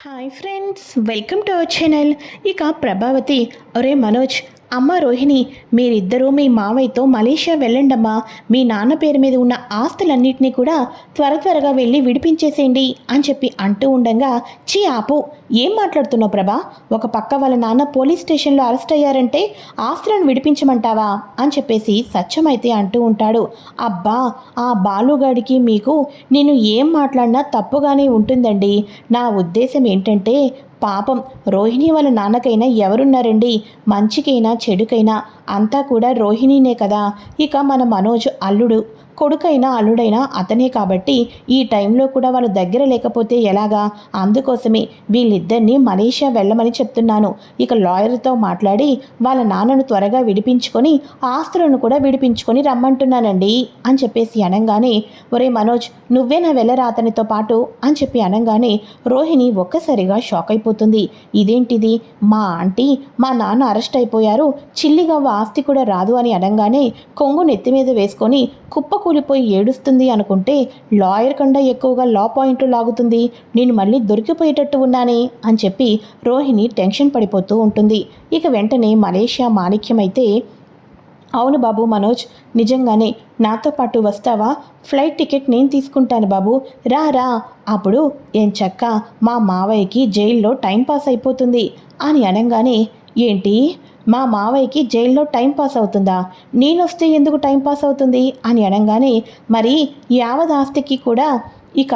Hi friends welcome to our channel ఇక ప్రభావతి ఒరే మనోజ్ అమ్మ రోహిణి మీరిద్దరూ మీ మావయ్యతో మలేషియా వెళ్ళండమ్మా. మీ నాన్న పేరు మీద ఉన్న ఆస్తులన్నింటినీ కూడా త్వర త్వరగా వెళ్ళి విడిపించేసేయండి అని చెప్పి అంటూ ఉండగా చీ ఆపు ఏం మాట్లాడుతున్నావు ప్రభా? ఒక పక్క వాళ్ళ నాన్న పోలీస్ స్టేషన్లో అరెస్ట్ అయ్యారంటే ఆస్తులను విడిపించమంటావా? అని చెప్పేసి సత్యమైతే అంటూ ఉంటాడు. అబ్బా ఆ బాలుగాడికి మీకు నేను ఏం మాట్లాడినా తప్పుగానే ఉంటుందండి. నా ఉద్దేశం ఏంటంటే పాపం రోహిణి వాళ్ళ నాన్నకైనా ఎవరున్నారండి? మంచికైనా చెడుకైనా? అంతా కూడా రోహిణినే కదా. ఇక మన మనోజ్ అల్లుడు కొడుకైనా అల్లుడైనా అతనే కాబట్టి ఈ టైంలో కూడా వాళ్ళ దగ్గర లేకపోతే ఎలాగా? అందుకోసమే వీళ్ళిద్దరినీ మలేషియా వెళ్ళమని చెప్తున్నాను. ఇక లాయర్తో మాట్లాడి వాళ్ళ నాన్నను త్వరగా విడిపించుకొని ఆస్తులను కూడా విడిపించుకొని రమ్మంటున్నానండి అని చెప్పేసి అనగానే ఒరే మనోజ్ నువ్వే నా వెళ్ళరా అతనితో పాటు? అని చెప్పి అనగానే రోహిణి ఒక్కసారిగా షాక్ అయిపోతుంది. ఇదేంటిది? మా ఆంటీ మా నాన్న అరెస్ట్ అయిపోయారు. చిల్లిగా ఆస్తి కూడా రాదు అని అనగానే కొంగు నెత్తి మీద వేసుకొని కుప్పకూలిపోయి ఏడుస్తుంది అనుకుంటే లాయర్ కన్నా ఎక్కువగా లా పాయింట్లు లాగుతుంది. నేను మళ్ళీ దొరికిపోయేటట్టు ఉన్నానే అని చెప్పి రోహిణి టెన్షన్ పడిపోతూ ఉంటుంది. ఇక వెంటనే మలేషియా మాణిక్యమైతే అవును బాబు మనోజ్ నిజంగానే నాతో పాటు వస్తావా? ఫ్లైట్ టికెట్ నేను తీసుకుంటాను బాబు. రా రా. అప్పుడు ఏం చక్క మా మావయ్యకి జైల్లో టైం పాస్ అయిపోతుంది అని అనగానే ఏంటి? మా మావయ్యకి జైల్లో టైం పాస్ అవుతుందా? నేనొస్తే ఎందుకు టైం పాస్ అవుతుంది? అని అనగానే మరి యావత్ ఆస్తికి కూడా ఇక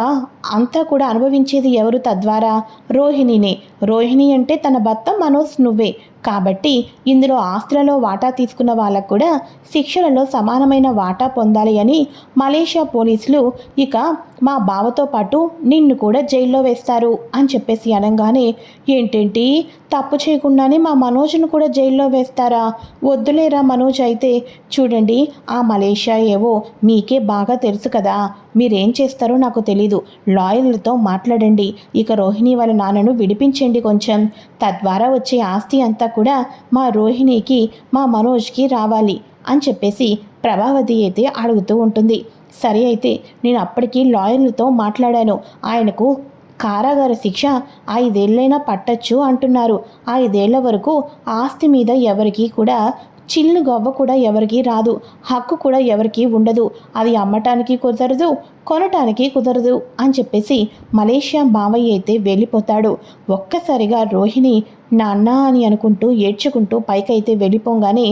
అంతా కూడా అనుభవించేది ఎవరు తద్వారా? రోహిణినే. రోహిణి అంటే తన భర్త మనోజ్ నువ్వే. కాబట్టి ఇందులో ఆస్తులలో వాటా తీసుకున్న వాళ్ళకు కూడా శిక్షలలో సమానమైన వాటా పొందాలి అని మలేషియా పోలీసులు ఇక మా బావతో పాటు నిన్ను కూడా జైల్లో వేస్తారు అని చెప్పేసి అనగానే ఏంటేంటి? తప్పు చేయకుండానే మా మనోజ్ను కూడా జైల్లో వేస్తారా? వద్దులేరా మనోజ్ అయితే? చూడండి ఆ మలేషియా ఏవో మీకే బాగా తెలుసు కదా. మీరేం చేస్తారో నాకు తెలీదు. లాయర్లతో మాట్లాడండి. ఇక రోహిణి వాళ్ళ నాన్నను విడిపించండి. కొంచెం తద్వారా వచ్చే ఆస్తి అంతా కూడా మా రోహిణికి మా మనోజ్కి రావాలి అని చెప్పేసి ప్రభావతి అయితే అడుగుతూ ఉంటుంది. సరే అయితే నేను అప్పటికి లాయర్లతో మాట్లాడాను. ఆయనకు కారాగార శిక్ష ఐదేళ్ళైనా పట్టచ్చు అంటున్నారు. ఐదేళ్ళ వరకు ఆస్తి మీద ఎవరికీ కూడా చిల్లు గవ్వ కూడా ఎవరికి రాదు హక్కు కూడా ఎవరికి ఉండదు. అది అమ్మటానికి కుదరదు కొనటానికి కుదరదు అని చెప్పేసి మలేషియా బావయ్య అయితే వెళ్ళిపోతాడు. ఒక్కసారిగా రోహిణి నాన్న అని అనుకుంటూ ఏడ్చుకుంటూ పైకైతే వెళ్ళిపోగానే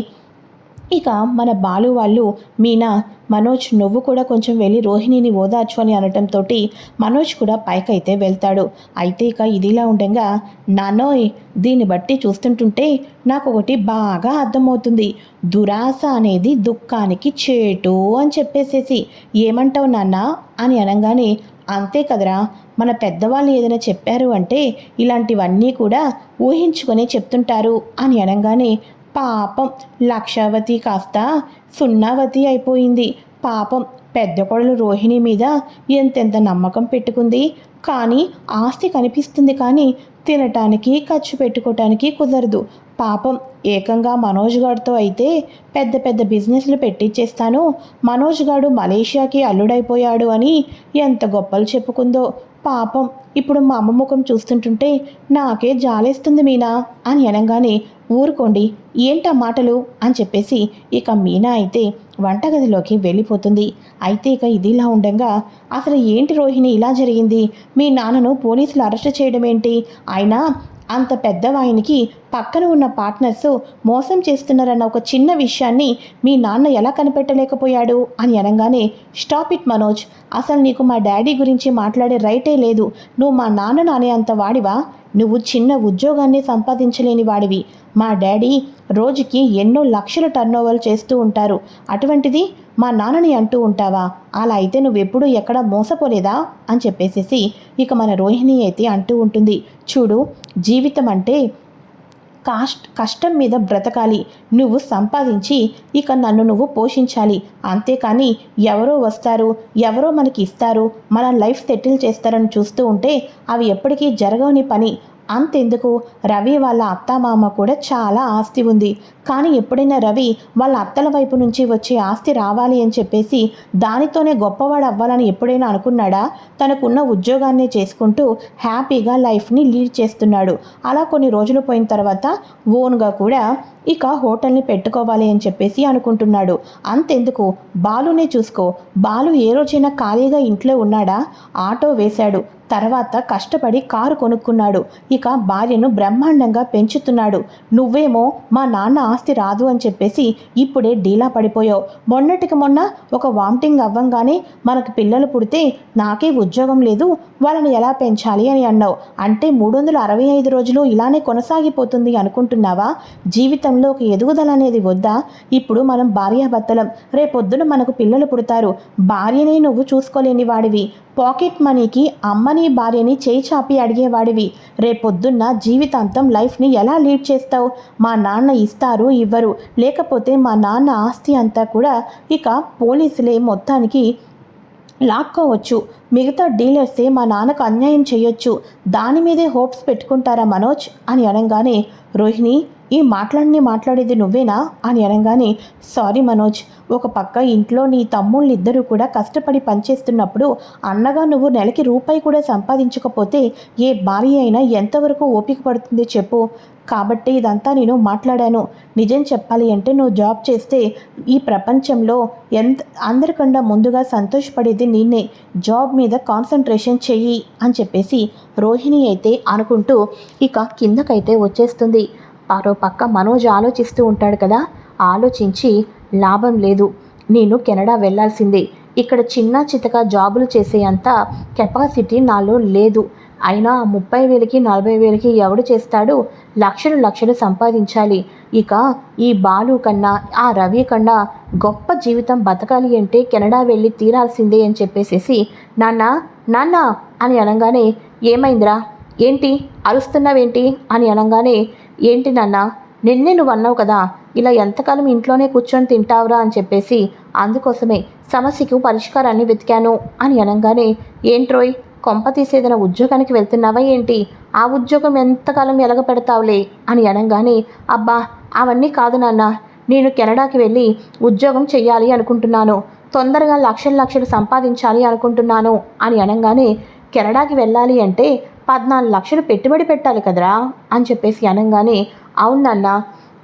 ఇక మన బాలు వాళ్ళు మీనా మనోజ్ నువ్వు కూడా కొంచెం వెళ్ళి రోహిణిని ఓదార్చు అని అనటంతో మనోజ్ కూడా పైకైతే వెళ్తాడు. అయితే ఇక ఇదిలా ఉండగా నానోయ్ దీన్ని బట్టి చూస్తుంటుంటే నాకు ఒకటి బాగా అర్థమవుతుంది. దురాశ అనేది దుఃఖానికి చేటు అని చెప్పేసేసి ఏమంటావు నాన్న? అని అనగానే అంతే కదరా మన పెద్దవాళ్ళు ఏదైనా చెప్పారు అంటే ఇలాంటివన్నీ కూడా ఊహించుకునే చెప్తుంటారు అని అనగానే పాపం లక్షావతి కాస్త సున్నావతి అయిపోయింది. పాపం పెద్ద కొడలు రోహిణి మీద ఎంతెంత నమ్మకం పెట్టుకుంది. కానీ ఆస్తి కనిపిస్తుంది కానీ తినటానికి ఖర్చు పెట్టుకోవటానికి కుదరదు. పాపం ఏకంగా మనోజ్ గారితో అయితే పెద్ద పెద్ద బిజినెస్లు పెట్టించేస్తాను మనోజ్ గాడు మలేషియాకి అల్లుడైపోయాడు అని ఎంత గొప్పలు చెప్పుకుందో. పాపం ఇప్పుడు మా అమ్మ ముఖం చూస్తుంటుంటే నాకే జాలేస్తుంది మీనా అని అనగానే ఊరుకోండి ఏంటా మాటలు? అని చెప్పేసి ఇక మీనా అయితే వంటగదిలోకి వెళ్ళిపోతుంది. అయితే ఇక ఇదిలా ఉండగా అసలు ఏంటి రోహిణి ఇలా జరిగింది? మీ నాన్నను పోలీసులు అరెస్ట్ చేయడం ఏంటి ఆయన అంత పెద్దవాయనికి పక్కన ఉన్న పార్ట్నర్స్ మోసం చేస్తున్నారన్న ఒక చిన్న విషయాన్ని మీ నాన్న ఎలా కనిపెట్టలేకపోయాడు? అని అనగానే స్టాప్ ఇట్ మనోజ్ అసలు నీకు మా డాడీ గురించి మాట్లాడే రైటే లేదు. నువ్వు మా నాన్నను అనే అంత వాడివా? నువ్వు చిన్న ఉద్యోగాన్ని సంపాదించలేని వాడివి. మా డాడీ రోజుకి ఎన్నో లక్షల టర్నోవర్లు చేస్తూ ఉంటారు. అటువంటిది మా నాన్నని అంటూ ఉంటావా? అలా అయితే నువ్వెప్పుడు ఎక్కడ మోసపోలేదా? అని చెప్పేసేసి ఇక మన రోహిణి అయితే అంటూ ఉంటుంది. చూడు జీవితం అంటే కాస్ట్ కష్టం మీద బ్రతకాలి. నువ్వు సంపాదించి ఇక నన్ను నువ్వు పోషించాలి. అంతేకాని ఎవరో వస్తారు ఎవరో మనకి ఇస్తారు మన లైఫ్ సెటిల్ చేస్తారని చూస్తూ ఉంటే అవి ఎప్పటికీ జరగని పని. అంతెందుకు? రవి వాళ్ళ అత్తమామ కూడా చాలా ఆస్తి ఉంది. కానీ ఎప్పుడైనా రవి వాళ్ళ అత్తల వైపు నుంచి వచ్చే ఆస్తి రావాలి అని చెప్పేసి దానితోనే గొప్పవాడు అవ్వాలని ఎప్పుడైనా అనుకున్నాడా? తనకున్న ఉద్యోగాన్ని చేసుకుంటూ హ్యాపీగా లైఫ్ని లీడ్ చేస్తున్నాడు. అలా కొన్ని రోజులు పోయిన తర్వాత ఓన్గా కూడా ఇక హోటల్ని పెట్టుకోవాలి అని చెప్పేసి అనుకుంటున్నాడు. అంతెందుకు? బాలునే చూసుకో. బాలు ఏ రోజైనా ఖాళీగా ఇంట్లో ఉన్నాడా? ఆటో వేశాడు. తర్వాత కష్టపడి కారు కొనుక్కున్నాడు. ఇక భార్యను బ్రహ్మాండంగా పెంచుతున్నాడు. నువ్వేమో మా నాన్న ఆస్తి రాదు అని చెప్పేసి ఇప్పుడే డీలా పడిపోయావు. మొన్నటికి మొన్న ఒక వామిటింగ్ అవ్వంగానే మనకు పిల్లలు పుడితే నాకే ఉద్యోగం లేదు వాళ్ళని ఎలా పెంచాలి అని అన్నావు. అంటే మూడు వందల అరవై ఐదు రోజులు ఇలానే కొనసాగిపోతుంది అనుకుంటున్నావా? జీవితంలో ఒక ఎదుగుదల అనేది వద్దా? ఇప్పుడు మనం భార్యాభర్తలం. రేపొద్దున మనకు పిల్లలు పుడతారు. భార్యనే నువ్వు చూసుకోలేని వాడివి. పాకెట్ మనీకి అమ్మని భార్యని చేయి చాపి అడిగేవాడివి. రేపొద్దున్న జీవితాంతం లైఫ్ని ఎలా లీడ్ చేస్తావు? మా నాన్న ఇస్తారు ఇవ్వరు. లేకపోతే మా నాన్న ఆస్తి అంతా కూడా ఇక పోలీసులే మొత్తానికి లాక్కోవచ్చు. మిగతా డీలర్సే మా నాన్నకు అన్యాయం చేయొచ్చు. దాని మీదే హోప్స్ పెట్టుకుంటారా మనోజ్? అని అనగానే రోహిణి ఈ మాట్లాడిని మాట్లాడేది నువ్వేనా? అని అనగానే సారీ మనోజ్ ఒక పక్క ఇంట్లో నీ తమ్ముళ్ళు ఇద్దరు కూడా కష్టపడి పనిచేస్తున్నప్పుడు అన్నగా నువ్వు నెలకి రూపాయి కూడా సంపాదించకపోతే ఏ భార్య అయినా ఎంతవరకు ఓపిక పడుతుంది చెప్పు. కాబట్టి ఇదంతా నేను మాట్లాడాను. నిజం చెప్పాలి అంటే నువ్వు జాబ్ చేస్తే ఈ ప్రపంచంలో ఎంత అందరికన్నా ముందుగా సంతోషపడేది నేనే జాబ్ మీద కాన్సన్ట్రేషన్ చెయ్యి అని చెప్పేసి రోహిణి అయితే అనుకుంటూ ఇక కిందకైతే వచ్చేస్తుంది. మరో పక్క మనోజ్ ఆలోచిస్తూ ఉంటాడు కదా. ఆలోచించి లాభం లేదు. నేను కెనడా వెళ్ళాల్సిందే. ఇక్కడ చిన్న చితక జాబులు చేసే అంత కెపాసిటీ నాలో లేదు. అయినా ముప్పై వేలకి నలభై వేలకి ఎవడు చేస్తాడు? లక్షలు లక్షలు సంపాదించాలి. ఇక ఈ బాలు కన్నా ఆ రవి కన్నా గొప్ప జీవితం బతకాలి అంటే కెనడా వెళ్ళి తీరాల్సిందే అని చెప్పేసేసి నాన్న నాన్న అని అనగానే ఏమైందిరా? ఏంటి? అరుస్తున్నావేంటి? అని అనగానే ఏంటి నాన్న? నిన్నే నువ్వు అన్నావు కదా ఇలా ఎంతకాలం ఇంట్లోనే కూర్చొని తింటావురా అని చెప్పేసి అందుకోసమే సమస్యకు పరిష్కారాన్ని వెతికాను అని అనగానే ఏంట్రోయ్ కొంప తీసేదైనా ఉద్యోగానికి వెళ్తున్నావా ఏంటి? ఆ ఉద్యోగం ఎంతకాలం ఎలగ పెడతావులే అని అనగానే అబ్బా అవన్నీ కాదు నాన్న. నేను కెనడాకి వెళ్ళి ఉద్యోగం చెయ్యాలి అనుకుంటున్నాను. తొందరగా లక్షలు లక్షలు సంపాదించాలి అనుకుంటున్నాను అని అనగానే కెనడాకి వెళ్ళాలి అంటే పద్నాలుగు లక్షలు పెట్టుబడి పెట్టాలి కదరా? అని చెప్పేసి అనగానే అవునన్న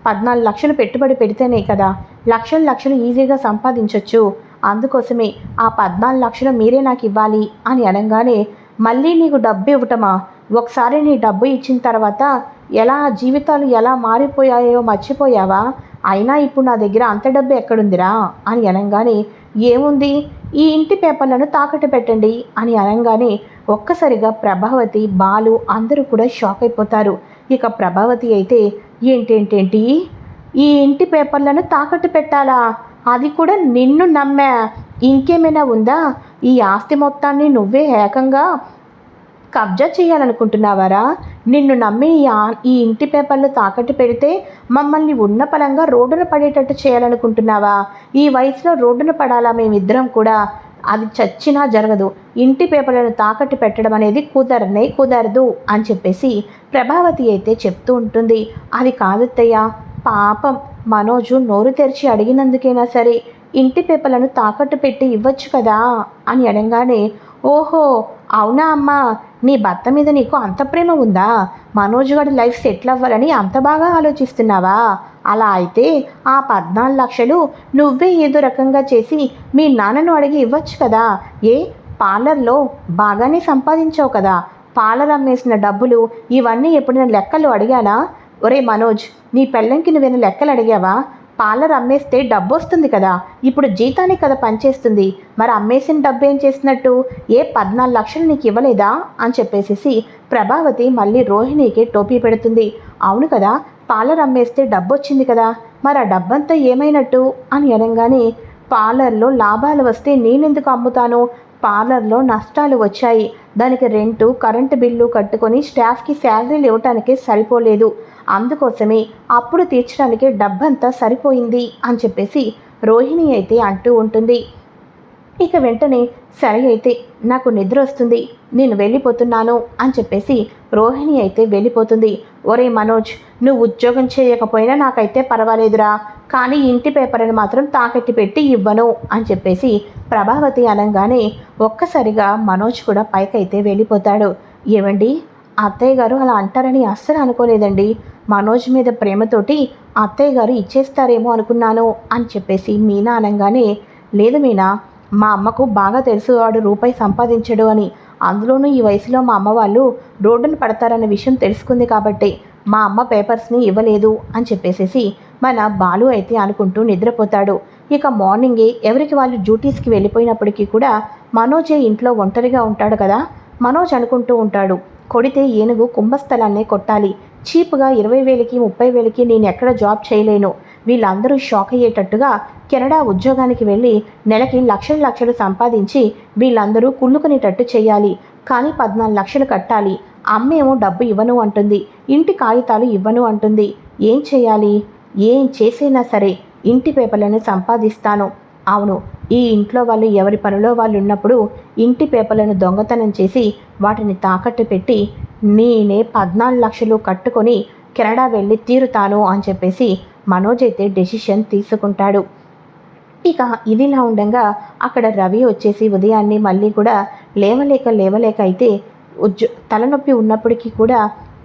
పద్నాలుగు లక్షలు పెట్టుబడి పెడితేనే కదా లక్షలు లక్షలు ఈజీగా సంపాదించవచ్చు అందుకోసమే ఆ పద్నాలుగు లక్షలు మీరే నాకు ఇవ్వాలి అని అనగానే మళ్ళీ నీకు డబ్బు ఇవ్వటమా? ఒకసారి నీ డబ్బు ఇచ్చిన తర్వాత ఎలా జీవితాలు ఎలా మారిపోయాయో మర్చిపోయావా? అయినా ఇప్పుడు నా దగ్గర అంత డబ్బు ఎక్కడుందిరా? అని అనగానే ఏముంది? ఈ ఇంటి పేపర్లను తాకట్టు పెట్టండి అని అనగానే ఒక్కసారిగా ప్రభావతి బాలు అందరూ కూడా షాక్ అయిపోతారు. ఇక ప్రభావతి అయితే ఏంటేంటేంటి? ఈ ఇంటి పేపర్లను తాకట్టు పెట్టాలా? అది కూడా నిన్ను నమ్మా. ఇంకేమైనా ఉందా? ఈ ఆస్తి మొత్తాన్ని నువ్వే ఏకంగా కబ్జా చేయాలనుకుంటున్నావారా? నిన్ను నమ్మి ఈ ఇంటి పేపర్లు తాకట్టు పెడితే మమ్మల్ని ఉన్న పలంగా రోడ్డున పడేటట్టు చేయాలనుకుంటున్నావా? ఈ వయసులో రోడ్డున పడాలా మేమిద్దరం కూడా? అది చచ్చినా జరగదు. ఇంటి పేపర్లను తాకట్టు పెట్టడం అనేది కుదరనే కుదరదు అని చెప్పేసి ప్రభావతి అయితే చెప్తూ ఉంటుంది. అది కాదత్తయ్య పాపం మనోజు నోరు తెరిచి అడిగినందుకైనా సరే ఇంటి పేపర్లను తాకట్టు పెట్టి ఇవ్వచ్చు కదా అని అడగానే ఓహో అవునా అమ్మా? నీ భర్త మీద నీకు అంత ప్రేమ ఉందా? మనోజ్ గారి లైఫ్ సెటిల్ అవ్వాలని అంత బాగా ఆలోచిస్తున్నావా? అలా అయితే ఆ పద్నాలుగు లక్షలు నువ్వే ఏదో రకంగా చేసి మీ నాన్నను అడిగి ఇవ్వచ్చు కదా? ఏ? పార్లర్లో బాగానే సంపాదించావు కదా? పార్లర్ అమ్మేసిన డబ్బులు ఇవన్నీ ఎప్పుడైనా లెక్కలు అడిగానా? ఒరే మనోజ్ నీ పెళ్ళంకి నువ్వేనా లెక్కలు అడిగావా? పార్లర్ అమ్మేస్తే డబ్బు వస్తుంది కదా. ఇప్పుడు జీతానికి కదా పనిచేస్తుంది. మరి అమ్మేసిన డబ్బు ఏం చేసినట్టు ఏ పద్నాలుగు లక్షలు నీకు ఇవ్వలేదా? అని చెప్పేసేసి ప్రభావతి మళ్ళీ రోహిణికి టోపీ పెడుతుంది. అవును కదా పార్లర్ అమ్మేస్తే డబ్బు వచ్చింది కదా. మరి ఆ డబ్బంతా ఏమైనట్టు? అని అనగానే పార్లర్లో లాభాలు వస్తే నేనెందుకు అమ్ముతాను? పార్లర్లో నష్టాలు వచ్చాయి. దానికి రెంటు కరెంటు బిల్లు కట్టుకొని స్టాఫ్కి శాలరీలు ఇవ్వటానికి సరిపోలేదు. అందుకోసమే అప్పుడు తీర్చడానికి డబ్బంతా సరిపోయింది అని చెప్పేసి రోహిణి అయితే అంటూ ఉంటుంది. ఇక వెంటనే సరే అయితే నాకు నిద్ర వస్తుంది నేను వెళ్ళిపోతున్నాను అని చెప్పేసి రోహిణి అయితే వెళ్ళిపోతుంది. ఒరే మనోజ్ నువ్వు ఉద్యోగం చేయకపోయినా నాకైతే పర్వాలేదురా. కానీ ఇంటి పేపర్ని మాత్రం తాకట్టి పెట్టి ఇవ్వను అని చెప్పేసి ప్రభావతి అనగానే ఒక్కసారిగా మనోజ్ కూడా పైకైతే వెళ్ళిపోతాడు. ఏమండి? అత్తయ్య గారు అలా అంటారని అస్సలు అనుకోలేదండి. మనోజ్ మీద ప్రేమతోటి అత్తయ్య గారు ఇచ్చేస్తారేమో అనుకున్నాను అని చెప్పేసి మీనా అనగానే లేదు మీనా మా అమ్మకు బాగా తెలుసు వాడు రూపాయి సంపాదించడు అని. అందులోనూ ఈ వయసులో మా అమ్మ వాళ్ళు రోడ్డును పడతారన్న విషయం తెలుసుకుంది కాబట్టి మా అమ్మ పేపర్స్ని ఇవ్వలేదు అని చెప్పేసేసి మన బాలు అయితే అనుకుంటూ నిద్రపోతాడు. ఇక మార్నింగే ఎవరికి వాళ్ళు డ్యూటీస్కి వెళ్ళిపోయినప్పటికీ కూడా మనోజే ఇంట్లో ఒంటరిగా ఉంటాడు కదా? మనోజ్ అనుకుంటూ ఉంటాడు కొడితే ఏనుగు కుంభస్థలాన్నే కొట్టాలి. చీప్గా ఇరవై వేలకి ముప్పై వేలకి నేను ఎక్కడ జాబ్ చేయలేను. వీళ్ళందరూ షాక్ అయ్యేటట్టుగా కెనడా ఉద్యోగానికి వెళ్ళి నెలకి లక్షలు లక్షలు సంపాదించి వీళ్ళందరూ కుళ్ళుకునేటట్టు చేయాలి. కానీ పద్నాలుగు లక్షలు కట్టాలి. అమ్మేమో డబ్బు ఇవ్వను అంటుంది. ఇంటి కాగితాలు ఇవ్వను అంటుంది. ఏం చేయాలి? ఏం చేసైనా సరే ఇంటి పేపర్లను సంపాదిస్తాను. అవును ఈ ఇంట్లో వాళ్ళు ఎవరి పనిలో వాళ్ళు ఉన్నప్పుడు ఇంటి పేపర్లను దొంగతనం చేసి వాటిని తాకట్టు పెట్టి నేనే పద్నాలుగు లక్షలు కట్టుకొని కెనడా వెళ్ళి తీరుతాను అని చెప్పేసి మనోజ్ అయితే డెసిషన్ తీసుకుంటాడు. ఇక ఇదిలా ఉండగా అక్కడ రవి వచ్చేసి ఉదయాన్నే మళ్ళీ కూడా లేవలేక లేవలేక అయితే ఉజ్జు తలనొప్పి ఉన్నప్పటికీ కూడా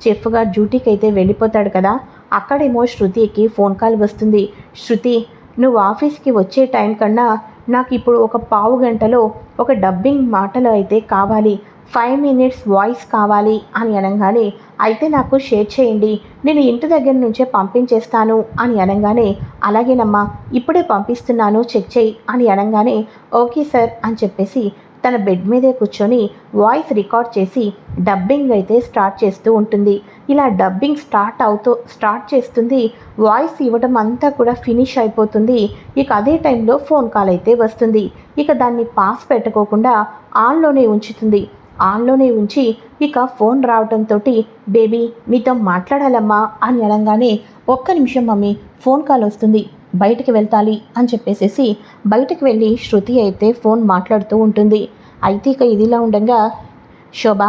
చెఫ్గా డ్యూటీకి అయితే వెళ్ళిపోతాడు కదా. అక్కడేమో శృతికి ఫోన్ కాల్ వస్తుంది. శృతి నువ్వు ఆఫీస్కి వచ్చే టైం కన్నా నాకు ఇప్పుడు ఒక పావు గంటలో ఒక డబ్బింగ్ మాటలు అయితే కావాలి. ఫైవ్ మినిట్స్ వాయిస్ కావాలి అని అనగానే అయితే నాకు షేర్ చేయండి. నేను ఇంటి దగ్గర నుంచే పంపించేస్తాను అని అనగానే అలాగేనమ్మా ఇప్పుడే పంపిస్తున్నాను చెక్ చేయి అని అనగానే ఓకే సార్ అని చెప్పేసి తన బెడ్ మీదే కూర్చొని వాయిస్ రికార్డ్ చేసి డబ్బింగ్ అయితే స్టార్ట్ చేస్తూ ఉంటుంది. ఇలా డబ్బింగ్ స్టార్ట్ అవుతూ స్టార్ట్ చేస్తుంది వాయిస్ ఇవ్వడం అంతా కూడా ఫినిష్ అయిపోతుంది. ఇక అదే టైంలో ఫోన్ కాల్ అయితే వస్తుంది. ఇక దాన్ని పాస్ పెట్టుకోకుండా ఆన్లోనే ఉంచుతుంది. ఆన్లోనే ఉంచి ఇక ఫోన్ రావడంతో బేబీ మీతో మాట్లాడాలమ్మా అని అనగానే ఒక్క నిమిషం మమ్మీ ఫోన్ కాల్ వస్తుంది బయటికి వెళ్తాలి అని చెప్పేసేసి బయటికి వెళ్ళి శృతి అయితే ఫోన్ మాట్లాడుతూ ఉంటుంది. అయితే ఇక ఇదిలా ఉండగా శోభ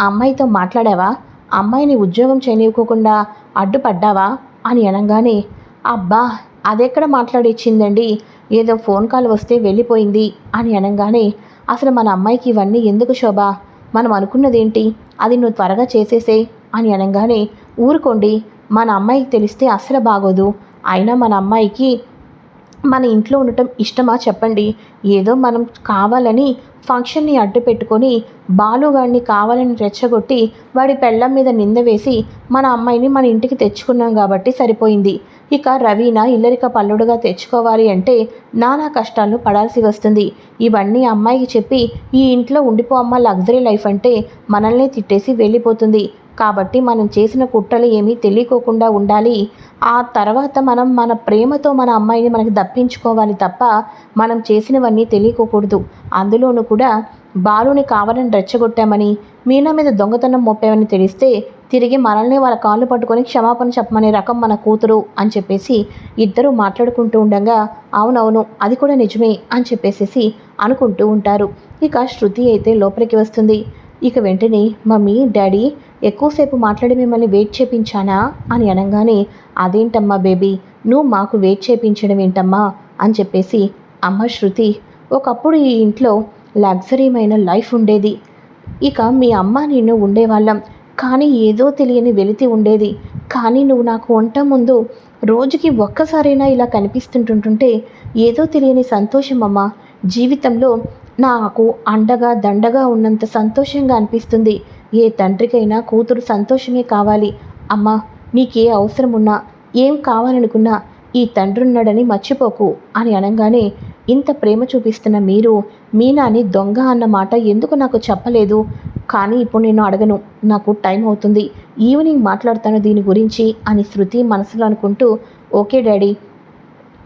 అమ్మాయితో మాట్లాడావా? అమ్మాయిని ఉద్యోగం చేయనివ్వకుండా అడ్డుపడ్డావా? అని అనగానే అబ్బా అదెక్కడ మాట్లాడిచ్చిందండి? ఏదో ఫోన్ కాల్ వస్తే వెళ్ళిపోయింది అని అనగానే అసలు మన అమ్మాయికి ఇవన్నీ ఎందుకు శోభ? మనం అనుకున్నదేంటి? అది నువ్వు త్వరగా చేసేసే అని అనగానే ఊరుకోండి. మన అమ్మాయికి తెలిస్తే అసలు బాగోదు. అయినా మన అమ్మాయికి మన ఇంట్లో ఉండటం ఇష్టమా చెప్పండి. ఏదో మనం కావాలని ఫంక్షన్ని అడ్డు పెట్టుకొని బాలుగాడిని కావాలని రెచ్చగొట్టి వాడి పెళ్ళం మీద నింద వేసి మన అమ్మాయిని మన ఇంటికి తెచ్చుకున్నాం కాబట్టి సరిపోయింది. ఇక రవీన ఇల్లరిక పల్లుడుగా తెచ్చుకోవాలి అంటే నానా కష్టాలను పడాల్సి వస్తుంది. ఇవన్నీ అమ్మాయికి చెప్పి ఈ ఇంట్లో ఉండిపో అమ్మ లగ్జరీ లైఫ్ అంటే మనల్ని తిట్టేసి వెళ్ళిపోతుంది. కాబట్టి మనం చేసిన కుట్రలు ఏమీ తెలియకోకుండా ఉండాలి. ఆ తర్వాత మనం మన ప్రేమతో మన అమ్మాయిని మనకి దప్పించుకోవాలి తప్ప మనం చేసినవన్నీ తెలియకోకూడదు. అందులోనూ కూడా బాలుని కావాలని రెచ్చగొట్టామని మీనా మీద దొంగతనం మోపామని తెలిస్తే తిరిగి మనల్ని వాళ్ళ కాళ్ళు పట్టుకొని క్షమాపణ చెప్పమనే రకం మన కూతురు అని చెప్పేసి ఇద్దరు మాట్లాడుకుంటూ ఉండగా అవునవును అది కూడా నిజమే అని చెప్పేసేసి అనుకుంటూ ఉంటారు. ఇక శృతి అయితే లోపలికి వస్తుంది. ఇక వెంటనే మమ్మీ డాడీ ఎక్కువసేపు మాట్లాడి మిమ్మల్ని వెయిట్ చేపించానా అని అనగానే అదేంటమ్మా బేబీ నువ్వు మాకు వెయిట్ చేపించడం ఏంటమ్మా? అని చెప్పేసి అమ్మ శృతి ఒకప్పుడు ఈ ఇంట్లో లగ్జరీమైన లైఫ్ ఉండేది. ఇక మీ అమ్మ నేను ఉండేవాళ్ళం. కానీ ఏదో తెలియని వెలితి ఉండేది. కానీ నువ్వు నాకు వంట ముందు రోజుకి ఒక్కసారైనా ఇలా కనిపిస్తుంటుంటుంటే ఏదో తెలియని సంతోషం అమ్మ. జీవితంలో నాకు అండగా దండగా ఉన్నంత సంతోషంగా అనిపిస్తుంది. ఏ తండ్రికైనా కూతురు సంతోషమే కావాలి. అమ్మా నీకే అవసరం ఉన్నా ఏం కావాలనుకున్నా ఈ తండ్రి ఉన్నాడని మర్చిపోకు అని అనగానే ఇంత ప్రేమ చూపిస్తున్న మీరు మీనాని దొంగ అన్న మాట ఎందుకు నాకు చెప్పలేదు? కానీ ఇప్పుడు నేను అడగను. నాకు టైం అవుతుంది. ఈవినింగ్ మాట్లాడతాను దీని గురించి అని శృతి మనసులో అనుకుంటూ ఓకే డాడీ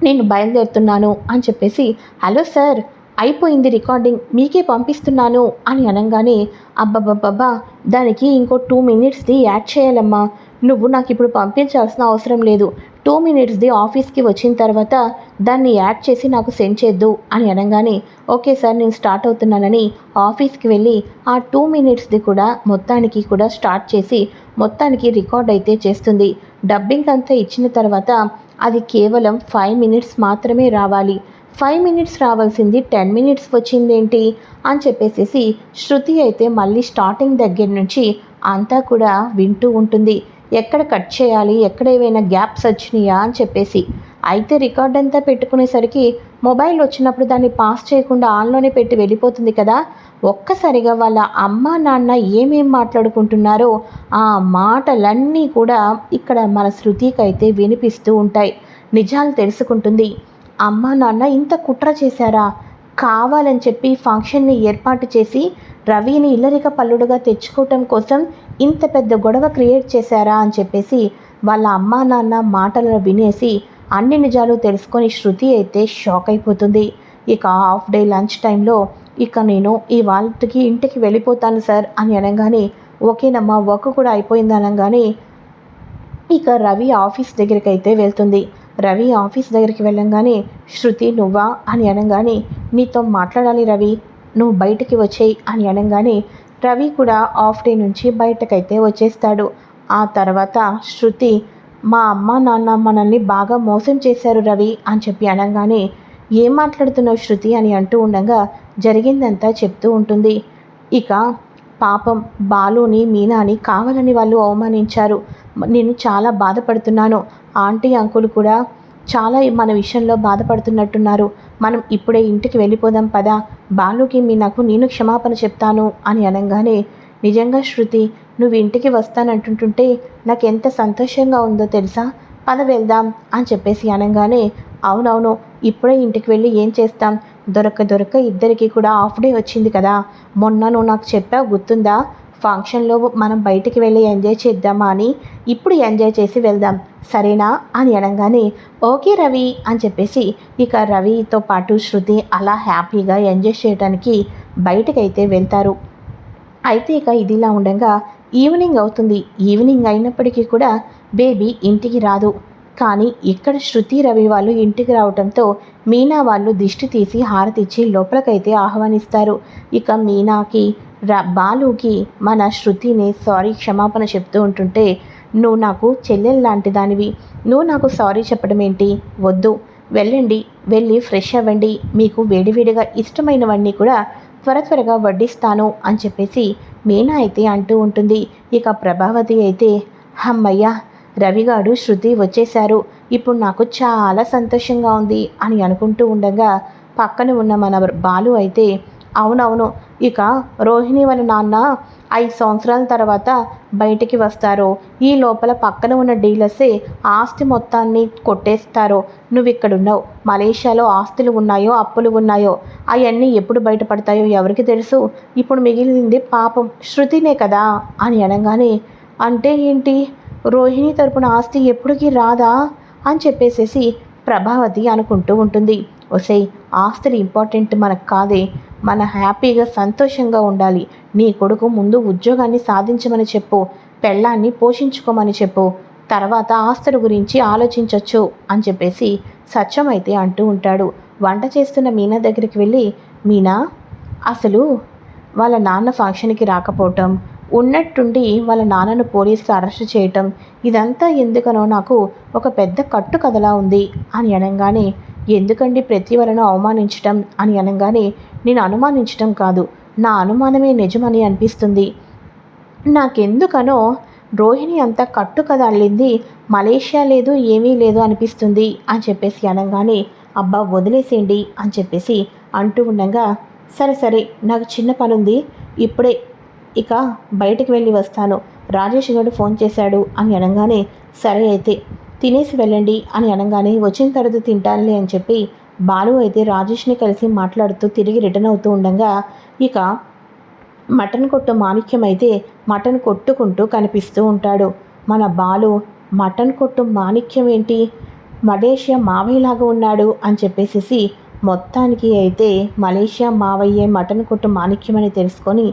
నేను బయలుదేరుతున్నాను అని చెప్పేసి హలో సార్ అయిపోయింది రికార్డింగ్ మీకే పంపిస్తున్నాను అని అనగానే అబ్బబ్బబ్బబ్బా దానికి ఇంకో టూ మినిట్స్ది యాడ్ చేయాలమ్మా. నువ్వు నాకు ఇప్పుడు పంపించాల్సిన అవసరం లేదు. టూ మినిట్స్ది ఆఫీస్కి వచ్చిన తర్వాత దాన్ని యాడ్ చేసి నాకు సెండ్ చేద్దు అని అనగానే ఓకే సార్ నేను స్టార్ట్ అవుతున్నానని ఆఫీస్కి వెళ్ళి ఆ టూ మినిట్స్ది కూడా మొత్తానికి కూడా స్టార్ట్ చేసి మొత్తానికి రికార్డ్ అయితే చేస్తుంది. డబ్బింగ్ అంతా ఇచ్చిన తర్వాత అది కేవలం ఫైవ్ మినిట్స్ మాత్రమే రావాలి. ఫైవ్ మినిట్స్ రావాల్సింది టెన్ మినిట్స్ వచ్చిందేంటి? అని చెప్పేసేసి శృతి అయితే మళ్ళీ స్టార్టింగ్ దగ్గర నుంచి అంతా కూడా వింటూ ఉంటుంది. ఎక్కడ కట్ చేయాలి ఎక్కడ ఏవైనా గ్యాప్స్ వచ్చినాయా అని చెప్పేసి. అయితే రికార్డ్ అంతా పెట్టుకునేసరికి మొబైల్ వచ్చినప్పుడు దాన్ని పాస్ చేయకుండా ఆన్లోనే పెట్టి వెళ్ళిపోతుంది కదా. ఒక్కసారిగా వాళ్ళ అమ్మ నాన్న ఏమేం మాట్లాడుకుంటున్నారో ఆ మాటలన్నీ కూడా ఇక్కడ మన శృతికి అయితే వినిపిస్తూ ఉంటాయి. నిజాలు తెలుసుకుంటుంది. అమ్మ నాన్న ఇంత కుట్ర చేశారా? కావాలని చెప్పి ఫంక్షన్ని ఏర్పాటు చేసి రవిని ఇల్లరిక పల్లుడుగా తెచ్చుకోవటం కోసం ఇంత పెద్ద గొడవ క్రియేట్ చేశారా అని చెప్పేసి వాళ్ళ అమ్మా నాన్న మాటలను వినేసి అన్ని నిజాలు తెలుసుకొని శృతి అయితే షాక్ అయిపోతుంది. ఇక హాఫ్ డే లంచ్ టైంలో ఇక నేను ఈ వాళ్ళకి ఇంటికి వెళ్ళిపోతాను సార్ అని అనగానే ఓకేనమ్మా వర్క్ కూడా అయిపోయింది అనగానే ఇక రవి ఆఫీస్ దగ్గరికి అయితే వెళ్తుంది. రవి ఆఫీస్ దగ్గరికి వెళ్ళంగానే శృతి నువ్వా? అని అనగానే నీతో మాట్లాడాలి రవి నువ్వు బయటికి వచ్చేయి అని అనగానే రవి కూడా ఆఫ్ డే నుంచి బయటకైతే వచ్చేస్తాడు. ఆ తర్వాత శృతి మా అమ్మ నాన్న మనల్ని బాగా మోసం చేశారు రవి అని చెప్పి అనగానే ఏం మాట్లాడుతున్నావు శృతి అని అంటూ ఉండగా జరిగిందంతా చెప్తూ ఉంటుంది. ఇక పాపం బాలుని మీనాని కావాలని వాళ్ళు అవమానించారు. నేను చాలా బాధపడుతున్నాను. ఆంటీ అంకుల్ కూడా చాలా మన విషయంలో బాధపడుతున్నట్టున్నారు. మనం ఇప్పుడే ఇంటికి వెళ్ళిపోదాం పదా. బాలుకి మీ నాకు నేను క్షమాపణ చెప్తాను అని అనగానే నిజంగా శృతి నువ్వు ఇంటికి వస్తానంటుంటుంటే నాకు ఎంత సంతోషంగా ఉందో తెలుసా? పద వెళ్దాం అని చెప్పేసి అనగానే అవునవును ఇప్పుడే ఇంటికి వెళ్ళి ఏం చేస్తాం? దొరక దొరక ఇద్దరికి కూడా హాఫ్ డే వచ్చింది కదా. మొన్న నువ్వు నాకు చెప్పావు గుర్తుందా? ఫంక్షన్లో మనం బయటికి వెళ్ళి ఎంజాయ్ చేద్దామా అని ఇప్పుడు ఎంజాయ్ చేసి వెళ్దాం. సరేనా? అని అనగానే ఓకే రవి అని చెప్పేసి ఇక రవితో పాటు శృతి అలా హ్యాపీగా ఎంజాయ్ చేయడానికి బయటకైతే వెళ్తారు. అయితే ఇక ఇదిలా ఉండగా ఈవినింగ్ అవుతుంది. ఈవినింగ్ అయినప్పటికీ కూడా బేబీ ఇంటికి రాదు. కానీ ఇక్కడ శృతి రవి వాళ్ళు ఇంటికి రావడంతో మీనా వాళ్ళు దిష్టి తీసి హారతిచ్చి లోపలికైతే ఆహ్వానిస్తారు. ఇక మీనాకి బాలుకి మన శృతిని సారీ క్షమాపణ చెప్తూ ఉంటుంటే నువ్వు నాకు చెల్లెలు లాంటి దానివి. నువ్వు నాకు సారీ చెప్పడం ఏంటి? వద్దు. వెళ్ళండి. వెళ్ళి ఫ్రెష్ అవ్వండి. మీకు వేడివేడిగా ఇష్టమైనవన్నీ కూడా త్వర త్వరగా వడ్డిస్తాను అని చెప్పేసి మీనా అయితే అంటూ ఉంటుంది. ఇక ప్రభావతి అయితే హమ్మయ్య రవిగాడు శృతి వచ్చేశారు. ఇప్పుడు నాకు చాలా సంతోషంగా ఉంది అని అనుకుంటూ ఉండగా పక్కన ఉన్న మన బాలు అయితే అవునవును. ఇక రోహిణి వాళ్ళ నాన్న ఐదు సంవత్సరాల తర్వాత బయటికి వస్తారు. ఈ లోపల పక్కన ఉన్న డీలర్సే ఆస్తి మొత్తాన్ని కొట్టేస్తారు. నువ్వు ఇక్కడ ఉన్నావు మలేషియాలో ఆస్తులు ఉన్నాయో అప్పులు ఉన్నాయో అవన్నీ ఎప్పుడు బయటపడతాయో ఎవరికి తెలుసు? ఇప్పుడు మిగిలింది పాపం శృతినే కదా? అని అనగానే అంటే ఏంటి? రోహిణి తరపున ఆస్తి ఎప్పటికీ రాదా? అని చెప్పేసేసి ప్రభావతి అనుకుంటూ ఉంటుంది. ఒసే ఆస్తులు ఇంపార్టెంట్ మనకు కాదే. మన హ్యాపీగా సంతోషంగా ఉండాలి. నీ కొడుకు ముందు ఉద్యోగాన్ని సాధించమని చెప్పు. పెళ్ళాన్ని పోషించుకోమని చెప్పు. తర్వాత ఆస్తుల గురించి ఆలోచించవచ్చు అని చెప్పేసి సత్యం అయితే అంటూ ఉంటాడు. వంట చేస్తున్న మీనా దగ్గరికి వెళ్ళి మీనా అసలు వాళ్ళ నాన్న ఫంక్షన్కి రాకపోవటం ఉన్నట్టుండి వాళ్ళ నాన్నను పోలీసులు అరెస్ట్ చేయటం ఇదంతా ఎందుకనో నాకు ఒక పెద్ద కట్టు కథలా ఉంది అని అనగానే ఎందుకండి ప్రతి వలన అవమానించటం అని అనగానే నేను అనుమానించటం కాదు. నా అనుమానమే నిజమని అనిపిస్తుంది. నాకెందుకనో రోహిణి అంత కట్టు కథ అల్లింది మలేషియా లేదు ఏమీ లేదు అనిపిస్తుంది అని చెప్పేసి అనగానే అబ్బా వదిలేసేయండి అని చెప్పేసి అంటూ ఉండగా సరే సరే నాకు చిన్న పనుంది ఇప్పుడే ఇక బయటకు వెళ్ళి వస్తాను. రాజేష్ గారు ఫోన్ చేశాడు అని అనగానే సరే అయితే తినేసి వెళ్ళండి అని అనగానే వచ్చిన తర్వాత తింటానులే అని చెప్పి బాలు అయితే రాజేష్ని కలిసి మాట్లాడుతూ తిరిగి రిటర్న్ అవుతూ ఉండగా ఇక మటన్ కొట్టు మాణిక్యం అయితే మటన్ కొట్టుకుంటూ కనిపిస్తూ ఉంటాడు. మన బాలు మటన్ కొట్టు మాణిక్యం ఏంటి? మలేషియా మావయ్యలాగా ఉన్నాడు అని చెప్పేసి మొత్తానికి అయితే మలేషియా మావయ్యే మటన్ కొట్టు మాణిక్యం అని తెలుసుకొని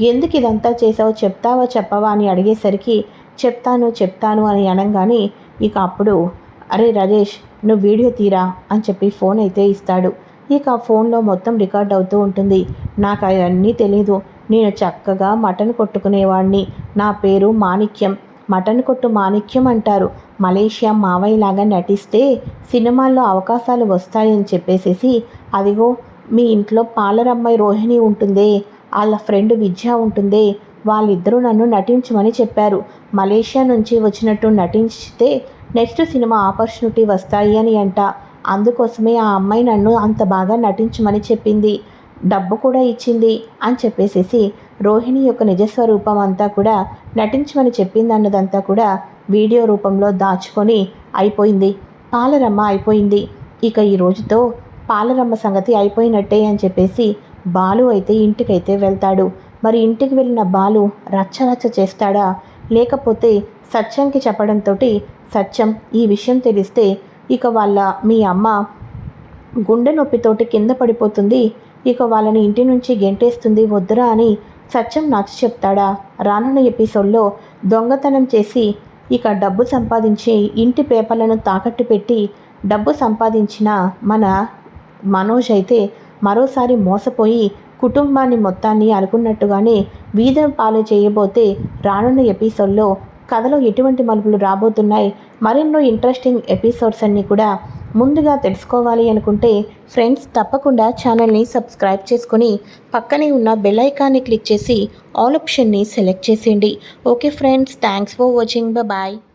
ఎందుకు ఇదంతా చేసావో చెప్తావా చెప్పవా? అని అడిగేసరికి చెప్తాను చెప్తాను అని అనగానే ఇక అప్పుడు అరే రాజేష్ నువ్వు వీడియో తీరా? అని చెప్పి ఫోన్ అయితే ఇస్తాడు. ఇక ఆ ఫోన్లో మొత్తం రికార్డ్ అవుతూ ఉంటుంది. నాకు అవన్నీ తెలీదు. నేను చక్కగా మటన్ కొట్టుకునేవాడిని. నా పేరు మాణిక్యం. మటన్ కొట్టు మాణిక్యం అంటారు. మలేషియా మావయ్యలాగా నటిస్తే సినిమాల్లో అవకాశాలు వస్తాయని చెప్పేసేసి అదిగో మీ ఇంట్లో పాలరమ్మాయి రోహిణి ఉంటుందే. వాళ్ళ ఫ్రెండ్ విద్య ఉంటుందే వాళ్ళిద్దరూ నన్ను నటించమని చెప్పారు. మలేషియా నుంచి వచ్చినట్టు నటించితే నెక్స్ట్ సినిమా ఆపర్చునిటీ వస్తాయి అని అంట. అందుకోసమే ఆ అమ్మాయి నన్ను అంత బాగా నటించమని చెప్పింది. డబ్బు కూడా ఇచ్చింది అని చెప్పేసేసి రోహిణి యొక్క నిజస్వరూపం అంతా కూడా నటించమని చెప్పింది అన్నదంతా కూడా వీడియో రూపంలో దాచుకొని అయిపోయింది. పాలరమ్మ అయిపోయింది. ఇక ఈ రోజుతో పాలరమ్మ సంగతి అయిపోయినట్టే అని చెప్పేసి బాలు అయితే ఇంటికైతే వెళ్తాడు. మరి ఇంటికి వెళ్ళిన బాలు రచ్చ రచ్చ చేస్తాడా? లేకపోతే సత్యంకి చెప్పడంతో సత్యం ఈ విషయం తెలిస్తే ఇక వాళ్ళ మీ అమ్మ గుండె నొప్పితోటి కింద పడిపోతుంది. ఇక వాళ్ళని ఇంటి నుంచి గెంటేస్తుంది వద్దురా అని సత్యం నచ్చ చెప్తాడా? రానున్న ఎపిసోడ్లో దొంగతనం చేసి ఇక డబ్బు సంపాదించి ఇంటి పేపర్లను తాకట్టు పెట్టి డబ్బు సంపాదించిన మన మనోజ్ అయితే మరోసారి మోసపోయి కుటుంబాన్ని మొత్తాన్ని అనుకున్నట్టుగానే వీధం పాలు చేయబోతే రానున్న ఎపిసోడ్లో కథలో ఎటువంటి మలుపులు రాబోతున్నాయి మరెన్నో ఇంట్రెస్టింగ్ ఎపిసోడ్స్ అన్నీ కూడా ముందుగా తెలుసుకోవాలి అనుకుంటే ఫ్రెండ్స్ తప్పకుండా ఛానల్ని సబ్స్క్రైబ్ చేసుకొని పక్కనే ఉన్న బెల్ ఐకాన్ని క్లిక్ చేసి ఆల్ ఆప్షన్ని సెలెక్ట్ చేసేయండి. Okay friends thanks for watching bye